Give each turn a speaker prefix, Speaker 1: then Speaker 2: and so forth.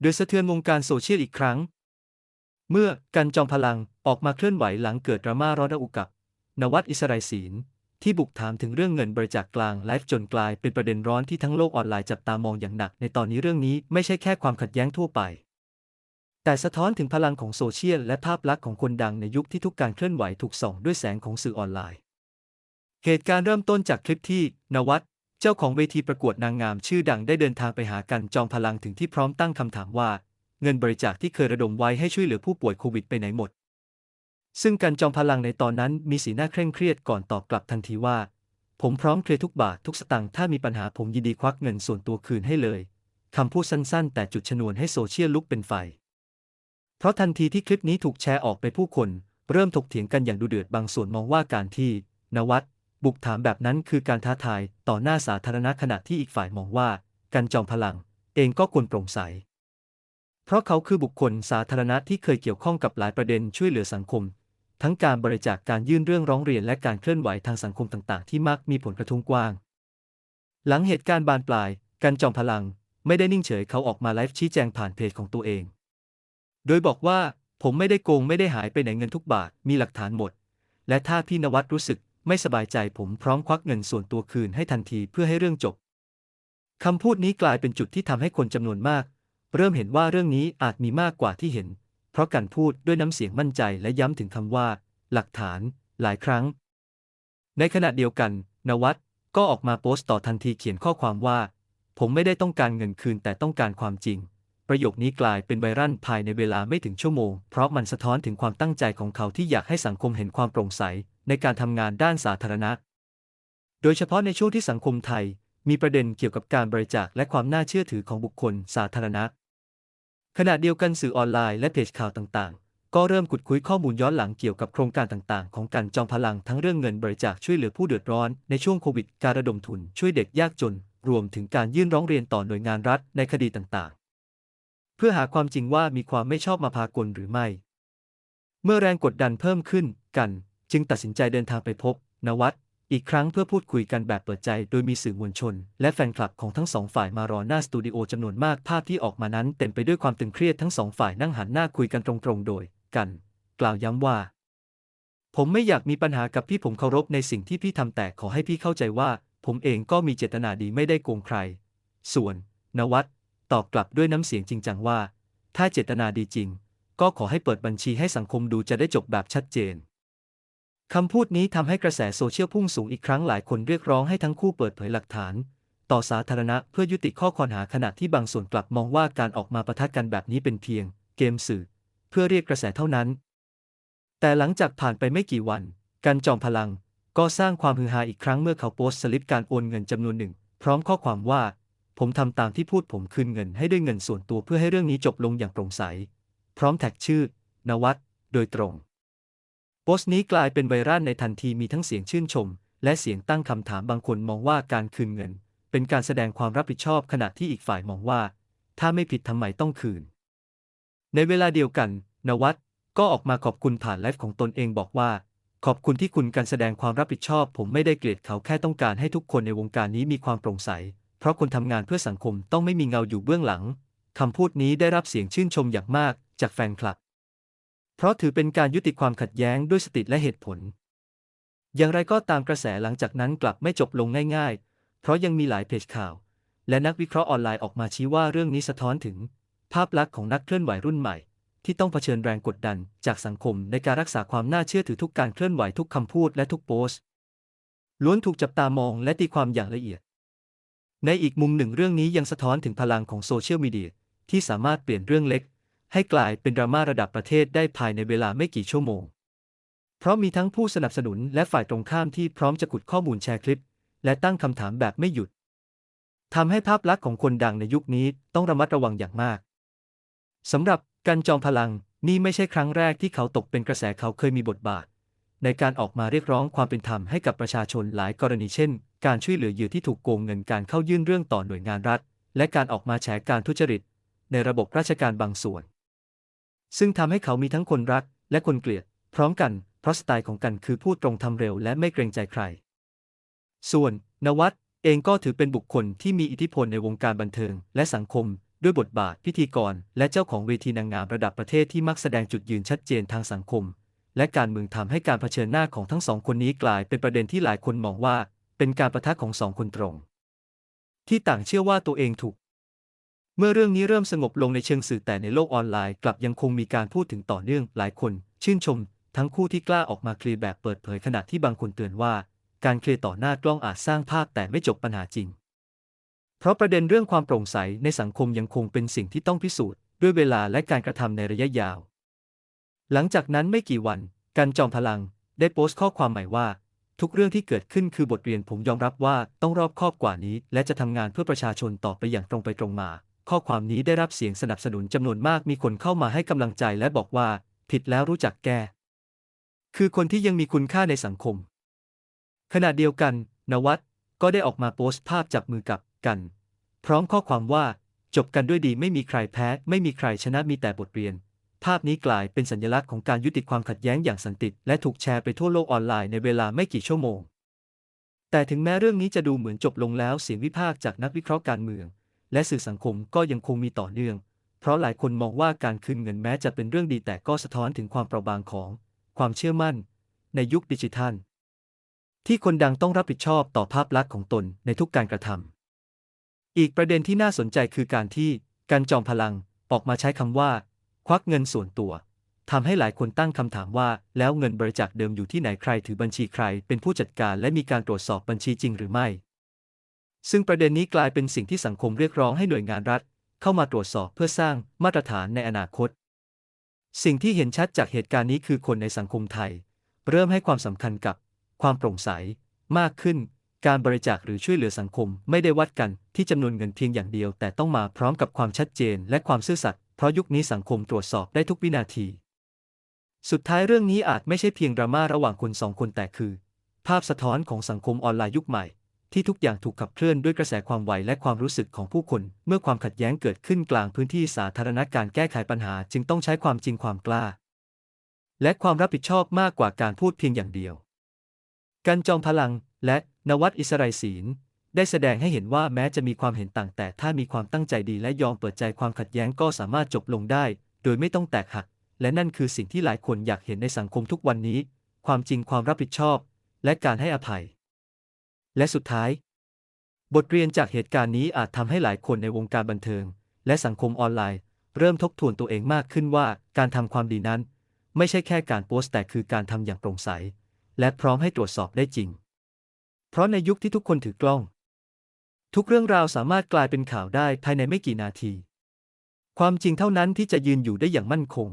Speaker 1: โดยสะเทือนวงการโซเชียลอีกครั้ง เมื่อกันจอมพลังออกมาเคลื่อนไหวหลังเกิดดราม่าร้อนระอุกับ นวัดอิสราศีลที่บุกถามถึงเรื่องเงินบริจาคกลางไลฟ์จนกลายเป็นประเด็นร้อนที่ทั้งโลกออนไลน์จับตามองอย่างหนัก ในตอนนี้เรื่องนี้ไม่ใช่แค่ความขัดแย้งทั่วไป แต่สะท้อนถึงพลังของโซเชียลและภาพลักษณ์ของคนดังในยุคที่ทุกการเคลื่อนไหวถูกส่องด้วยแสงของสื่อออนไลน์ เหตุการณ์เริ่มต้นจากคลิปที่ นวัด เจ้าของเวทีประกวดนางงามชื่อดังได้เดินทางไปหากันจอมพลังถึงที่พร้อมตั้งคำถามว่า เงินบริจาคที่เคยระดมไว้ให้ช่วยเหลือผู้ป่วยโควิดไปไหนหมด ซึ่งกันจอมพลังในตอนนั้นมีสีหน้าเคร่งเครียดก่อนตอบกลับทันทีว่า ผมพร้อมเคลียร์ทุกบาททุกสตางค์ถ้ามีปัญหาผมยินดีควักเงินส่วนตัวคืนให้เลยคำพูดสั้นๆ แต่จุดชนวนให้โซเชียลลุกเป็นไฟ เพราะทันทีที่คลิปนี้ถูกแชร์ออกไปผู้คน เริ่มถกเถียงกันอย่างดุเดือดบางส่วนมองว่าการที่ นวัด บุกถามแบบนั้นคือการท้าทายต่อหน้าสาธารณะขณะที่อีกฝ่ายมองว่า กันจอมพลัง เองก็ควรโปร่งใส เพราะเขาคือบุคคลสาธารณะที่เคยเกี่ยวข้องกับหลายประเด็นช่วยเหลือสังคม ทั้งการบริจาคการยื่นเรื่องร้องเรียนและการเคลื่อนไหวทางสังคมต่างๆ ที่มักมีผลกระทบกว้าง หลังเหตุการณ์บานปลาย กันจอมพลัง ไม่ได้นิ่งเฉยเขาออกมาไลฟ์ชี้แจงผ่านเพจของตัวเอง โดยบอกว่าผมไม่ได้โกงไม่ได้หายไปไหนเงินทุกบาทมีหลักฐานหมด และถ้าพี่นวัดรู้สึก ไม่สบายใจผมพร้อมควักเงินส่วนตัวคืนให้ทันทีเพื่อให้เรื่องจบคำพูดนี้กลายเป็นจุดที่ทำให้คนจำนวนมาก เริ่มเห็นว่าเรื่องนี้อาจมีมากกว่าที่เห็น เพราะการพูดด้วยน้ำเสียงมั่นใจและย้ำถึงคำว่า หลักฐานหลายครั้ง ในขณะเดียวกัน นวัดก็ออกมาโพสต์ต่อทันทีเขียนข้อความว่า ผมไม่ได้ต้องการเงินคืนแต่ต้องการความจริง ประโยคนี้กลายเป็นไวรัลภายในเวลาไม่ถึงชั่วโมง เพราะมันสะท้อนถึงความตั้งใจของเขาที่อยากให้สังคมเห็นความโปร่งใส ในการทำงานด้านสาธารณะ โดยเฉพาะในช่วงที่สังคมไทย มีประเด็นเกี่ยวกับการบริจาคและความน่าเชื่อถือของบุคคลสาธารณะ ขณะเดียวกันสื่อออนไลน์และเพจข่าวต่างๆ ก็เริ่มขุดคุยข้อมูลย้อนหลังเกี่ยวกับโครงการต่างๆ ของการจอมพลังทั้งเรื่องเงินบริจาคช่วยเหลือผู้เดือดร้อนในช่วงโควิด การระดมทุนช่วยเด็กยากจน รวมถึงการยื่นร้องเรียนต่อหน่วยงานรัฐในคดีต่างๆ เพื่อหาความจริงว่ามีความไม่ชอบมาพากลหรือไม่ เมื่อแรงกดดันเพิ่มขึ้นกัน จึงตัดสินใจเดินทางไปพบ นวัดอีกครั้งเพื่อพูดคุยกันแบบเปิดใจ โดยมีสื่อมวลชน และแฟนคลับของทั้งสองฝ่ายมารอหน้าสตูดิโอจำนวนมากภาพที่ออกมานั้นเต็มไปด้วยความตึงเครียดทั้งสองฝ่ายนั่งหันหน้าคุยกันตรงๆ โดย กัน กล่าวย้ำว่า ผมไม่อยากมีปัญหากับพี่ผมเคารพในสิ่งที่พี่ทำแต่ขอให้พี่เข้าใจว่า ผมเองก็มีเจตนาดีไม่ได้โกงใคร ส่วน นวัดตอบกลับด้วยน้ำเสียงจริงจังว่า ถ้าเจตนาดีจริง ก็ขอให้เปิดบัญชีให้สังคมดูจะได้จบแบบชัดเจน คำพูดนี้ทำให้กระแสโซเชียลพุ่งสูงอีกครั้งหลายคนเรียกร้องให้ทั้งคู่เปิดเผยหลักฐาน ต่อสาธารณะเพื่อยุติข้อคอรหาขณะที่บางส่วนกลับมองว่าการออกมาประทะกันแบบนี้เป็นเพียง เกมสื่อ เพื่อเรียกกระแสเท่านั้น แต่หลังจากผ่านไปไม่กี่วันการจอมพลัง ก็สร้างความฮือฮาอีกครั้งเมื่อเขาโพสต์สลิปการโอนเงินจำนวนหนึ่ง พร้อมข้อความว่า ผมทำตามที่พูดผมคืนเงินให้ด้วยเงินส่วนตัวเพื่อให้เรื่องนี้จบลงอย่างโปร่งใส พร้อมแท็กชื่อนวัดโดยตรง โพสต์นี้กลายเป็นไวรัลในทันทีมีทั้งเสียงชื่นชม และเสียงตั้งคำถามบางคนมองว่าการคืนเงิน เป็นการแสดงความรับผิดชอบขณะที่อีกฝ่ายมองว่า ถ้าไม่ผิดทำไมต้องคืน ในเวลาเดียวกัน นวัดก็ออกมาขอบคุณผ่านไลฟ์ของตนเองบอกว่า ขอบคุณที่คุณการแสดงความรับผิดชอบ ผมไม่ได้เกลียดเขาแค่ต้องการให้ทุกคนในวงการนี้มีความโปร่งใส เพราะคนทำงานเพื่อสังคมต้องไม่มีเงาอยู่เบื้องหลังคำพูดนี้ได้รับเสียงชื่นชมอย่างมากจากแฟนคลับ เพราะถือเป็นการยุติความขัดแย้งด้วยสติและเหตุผล อย่างไรก็ตามกระแสหลังจากนั้นกลับไม่จบลงง่ายๆ เพราะยังมีหลายเพจข่าว และนักวิเคราะห์ออนไลน์ออกมาชี้ว่าเรื่องนี้สะท้อนถึง ภาพลักษณ์ของนักเคลื่อนไหวรุ่นใหม่ ที่ต้องเผชิญแรงกดดันจากสังคมในการรักษาความน่าเชื่อถือทุกการเคลื่อนไหวทุกคำพูดและทุกโพสต์ล้วนถูกจับตามองและตีความอย่างละเอียด ในอีกมุมหนึ่งเรื่องนี้ยังสะท้อนถึงพลังของโซเชียลมีเดียที่สามารถเปลี่ยนเรื่องเล็ก ให้กลายเป็นดราม่าระดับประเทศได้ภายในเวลาไม่กี่ชั่วโมง เพราะมีทั้งผู้สนับสนุนและฝ่ายตรงข้ามที่พร้อมจะขุดข้อมูลแชร์คลิป และตั้งคำถามแบบไม่หยุดทำให้ภาพลักษณ์ของคนดังในยุคนี้ต้องระมัดระวังอย่างมากสำหรับกันจอมพลังนี่ไม่ใช่ครั้งแรกที่เขาตกเป็นกระแสเขาเคยมีบทบาท ในการออกมาเรียกร้องความเป็นธรรมให้กับประชาชนหลายกรณีเช่น การช่วยเหลือเหยื่อที่ถูกโกงเงินการเข้ายื่นเรื่องต่อหน่วยงานรัฐ และการออกมาแฉการทุจริต ในระบบราชการบางส่วน ซึ่งทำให้เขามีทั้งคนรักและคนเกลียด พร้อมกัน เพราะสไตล์ของกันคือพูดตรงทำเร็วและไม่เกรงใจใคร ส่วน นวัดเองก็ถือเป็นบุคคลที่มีอิทธิพลในวงการบันเทิงและสังคม ด้วยบทบาทพิธีกร และเจ้าของเวทีนางงามระดับประเทศที่มักแสดงจุดยืนชัดเจนทางสังคม และการเมืองทำให้การเผชิญหน้าของทั้งสองคนนี้กลายเป็นประเด็นที่หลายคนมองว่า เป็นการประทะของสองคนตรง ที่ต่างเชื่อว่าตัวเองถูก เมื่อเรื่องนี้เริ่มสงบลงในเชิงสื่อแต่ในโลกออนไลน์กลับยังคงมีการพูดถึงต่อเนื่องหลายคน ชื่นชม ทั้งคู่ที่กล้าออกมาเคลียร์แบบเปิดเผยขณะที่บางคนเตือนว่า การเคลียร์ต่อหน้ากล้องอาจสร้างภาพแต่ไม่จบปัญหาจริง เพราะประเด็นเรื่องความโปร่งใสในสังคมยังคงเป็นสิ่งที่ต้องพิสูจน์ ด้วยเวลาและการกระทำในระยะยาว หลังจากนั้นไม่กี่วัน กันจอมพลัง ได้โพสต์ข้อความใหม่ว่า ทุกเรื่องที่เกิดขึ้นคือบทเรียนผมยอมรับว่าต้องรอบคอบกว่านี้ และจะทำงานเพื่อประชาชนต่อไปอย่างตรงไปตรงมา ข้อความนี้ได้รับเสียงสนับสนุนจำนวนมากมีคนเข้ามาให้กำลังใจและบอกว่า ผิดแล้วรู้จักแก้ คือคนที่ยังมีคุณค่าในสังคม ขณะเดียวกัน นวัดก็ได้ออกมาโพสต์ภาพจับมือกับกัน พร้อมข้อความว่า จบกันด้วยดีไม่มีใครแพ้ ไม่มีใครชนะมีแต่บทเรียน ภาพนี้กลายเป็นสัญลักษณ์ของการยุติความขัดแย้งอย่างสันติและถูกแชร์ไปทั่วโลกออนไลน์ในเวลาไม่กี่ชั่วโมงแต่ถึงแม้เรื่องนี้จะดูเหมือนจบลงแล้วเสียงวิพากษ์จากนักวิเคราะห์การเมือง และสื่อสังคมก็ยังคงมีต่อเนื่อง เพราะหลายคนมองว่าการคืนเงินแม้จะเป็นเรื่องดีแต่ก็สะท้อนถึงความเปราะบางของ ความเชื่อมั่น ในยุคดิจิทัล ที่คนดังต้องรับผิดชอบต่อภาพลักษณ์ของตนในทุกการกระทำอีกประเด็นที่น่าสนใจคือการที่การจอมพลังออกมาใช้คำว่า ควักเงินส่วนตัวทำให้หลายคนตั้งคำถามว่า แล้วเงินบริจาคเดิมอยู่ที่ไหนใครถือบัญชีใคร เป็นผู้จัดการและมีการตรวจสอบบัญชีจริงหรือไม่ ซึ่งประเด็นนี้กลายเป็นสิ่งที่สังคมเรียกร้องให้หน่วยงานรัฐ เข้ามาตรวจสอบเพื่อสร้างมาตรฐานในอนาคต สิ่งที่เห็นชัดจากเหตุการณ์นี้คือคนในสังคมไทย เริ่มให้ความสำคัญกับ ความโปร่งใส มากขึ้น การบริจาคหรือช่วยเหลือสังคมไม่ได้วัดกันที่จำนวนเงินเพียงอย่างเดียว แต่ต้องมาพร้อมกับความชัดเจนและความซื่อสัตย์เพราะยุคนี้สังคมตรวจสอบได้ทุกวินาที สุดท้ายเรื่องนี้อาจไม่ใช่เพียงดราม่าระหว่างคนสองคนแต่คือ ภาพสะท้อนของสังคมออนไลน์ยุคใหม่ ที่ทุกอย่างถูกขับเคลื่อนด้วยกระแสความไหวและความรู้สึกของผู้คน เมื่อความขัดแย้งเกิดขึ้นกลางพื้นที่สาธารณะการแก้ไขปัญหาจึงต้องใช้ความจริงความกล้า และความรับผิดชอบมากกว่าการพูดเพียงอย่างเดียว กันจอมพลังและนวัดอิสราศีลได้แสดงให้เห็นว่าแม้จะมีความเห็นต่างแต่ถ้ามีความตั้งใจดีและยอมเปิดใจความขัดแย้งก็สามารถจบลงได้ โดยไม่ต้องแตกหัก และนั่นคือสิ่งที่หลายคนอยากเห็นในสังคมทุกวันนี้ ความจริงความรับผิดชอบ และการให้อภัย และสุดท้าย บทเรียนจากเหตุการณ์นี้อาจทำให้หลายคนในวงการบันเทิง และสังคมออนไลน์ เริ่มทบทวนตัวเองมากขึ้นว่าการทำความดีนั้น ไม่ใช่แค่การโพสต์แต่คือการทำอย่างโปร่งใส และพร้อมให้ตรวจสอบได้จริง เพราะในยุคที่ทุกคนถือกล้อง ทุกเรื่องราวสามารถกลายเป็นข่าวได้ภายในไม่กี่นาที ความจริงเท่านั้นที่จะยืนอยู่ได้อย่างมั่นคง